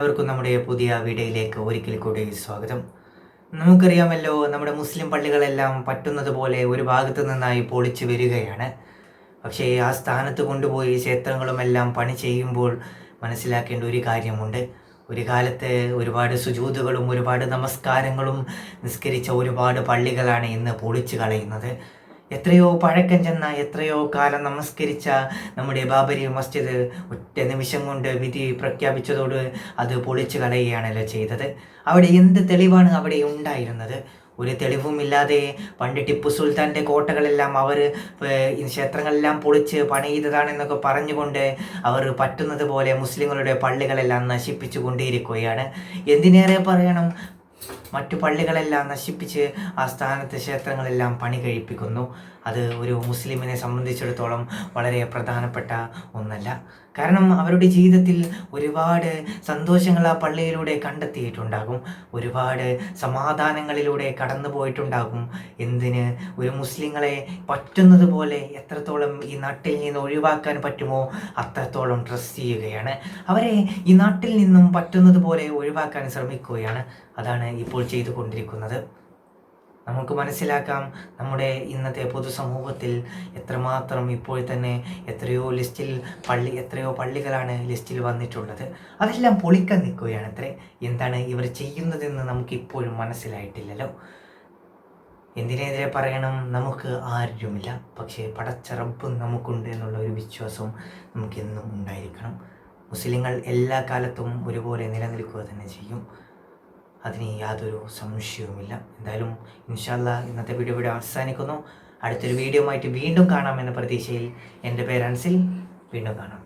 എല്ലാവർക്കും നമ്മുടെ പുതിയ വീഡിയോയിലേക്ക് ഒരിക്കൽ കൂടി സ്വാഗതം. നമുക്കറിയാമല്ലോ നമ്മുടെ മുസ്ലിം പള്ളികളെല്ലാം പറ്റുന്നത് പോലെ ഒരു ഭാഗത്ത് നിന്നായി പൊളിച്ചു വരികയാണ്. പക്ഷേ ആ സ്ഥാനത്ത് കൊണ്ടുപോയി ക്ഷേത്രങ്ങളുമെല്ലാം പണി ചെയ്യുമ്പോൾ മനസ്സിലാക്കേണ്ട ഒരു കാര്യമുണ്ട്. ഒരു കാലത്ത് ഒരുപാട് സുജൂതുകളും ഒരുപാട് നമസ്കാരങ്ങളും നിസ്കരിച്ച ഒരുപാട് പള്ളികളാണ് ഇന്ന് പൊളിച്ചു കളയുന്നത്. എത്രയോ പഴക്കം ചെന്ന എത്രയോ കാലം നമസ്കരിച്ച നമ്മുടെ ബാബരി മസ്ജിദ് ഒറ്റ നിമിഷം കൊണ്ട് വിധി പ്രഖ്യാപിച്ചതോട് അത് പൊളിച്ചു കളയുകയാണല്ലോ ചെയ്തത്. അവിടെ എന്ത് തെളിവാണ് അവിടെ ഉണ്ടായിരുന്നത്? ഒരു തെളിവുമില്ലാതെ പണ്ട് ടിപ്പു സുൽത്താന്റെ കോട്ടകളെല്ലാം അവർ ക്ഷേത്രങ്ങളെല്ലാം പൊളിച്ച് പണിയതാണെന്നൊക്കെ പറഞ്ഞുകൊണ്ട് അവർ പറ്റുന്നത് പോലെ മുസ്ലിങ്ങളുടെ പള്ളികളെല്ലാം നശിപ്പിച്ചു കൊണ്ടേയിരിക്കുകയാണ് എന്തിനേറെ പറയണം? മറ്റു പള്ളികളെല്ലാം നശിപ്പിച്ച് ആ സ്ഥാനത്ത് ക്ഷേത്രങ്ങളെല്ലാം പണി കഴിപ്പിക്കുന്നു. അത് ഒരു മുസ്ലിമിനെ സംബന്ധിച്ചിടത്തോളം വളരെ പ്രധാനപ്പെട്ട ഒന്നല്ല. കാരണം അവരുടെ ജീവിതത്തിൽ ഒരുപാട് സന്തോഷങ്ങൾ ആ പള്ളിയിലൂടെ കണ്ടെത്തിയിട്ടുണ്ടാകും. ഒരുപാട് സമാധാനങ്ങളിലൂടെ കടന്നു പോയിട്ടുണ്ടാകും എന്തിന് ഒരു മുസ്ലിങ്ങളെ പറ്റുന്നത് പോലെ എത്രത്തോളം ഈ നാട്ടിൽ നിന്ന് ഒഴിവാക്കാൻ പറ്റുമോ അത്രത്തോളം ട്രസ്റ്റ് ചെയ്യുകയാണ്. അവരെ ഈ നാട്ടിൽ നിന്നും പറ്റുന്നത് പോലെ ഒഴിവാക്കാൻ ശ്രമിക്കുകയാണ്. അതാണ് ഇപ്പോൾ ചെയ്തുകൊണ്ടിരിക്കുന്നത്. നമുക്ക് മനസ്സിലാക്കാം നമ്മുടെ ഇന്നത്തെ പൊതുസമൂഹത്തിൽ എത്രമാത്രം ഇപ്പോൾ തന്നെ എത്രയോ ലിസ്റ്റിൽ പള്ളി എത്രയോ പള്ളികളാണ് ലിസ്റ്റിൽ വന്നിട്ടുള്ളത്. അതെല്ലാം പൊളിക്കാൻ നിൽക്കുകയാണ് അത്രേ എന്താണ് ഇവർ ചെയ്യുന്നതെന്ന് നമുക്കിപ്പോഴും മനസ്സിലായിട്ടില്ലല്ലോ. എന്തിനെതിരെ പറയണം? നമുക്ക് ആരുമില്ല. പക്ഷേ പടച്ച നമുക്കുണ്ട് എന്നുള്ള ഒരു വിശ്വാസവും നമുക്കെന്നും ഉണ്ടായിരിക്കണം. മുസ്ലിങ്ങൾ എല്ലാ കാലത്തും ഒരുപോലെ നിലനിൽക്കുക തന്നെ ചെയ്യും. അതിന് യാതൊരു സംശയവുമില്ല. എന്തായാലും ഇൻഷാല്ല ഇന്നത്തെ വീഡിയോ ഇവിടെ അവസാനിക്കുന്നു. അടുത്തൊരു വീഡിയോ ആയിട്ട് വീണ്ടും കാണാമെന്ന പ്രതീക്ഷയിൽ എന്റെ പേരൻസിൽ വീണ്ടും കാണാം.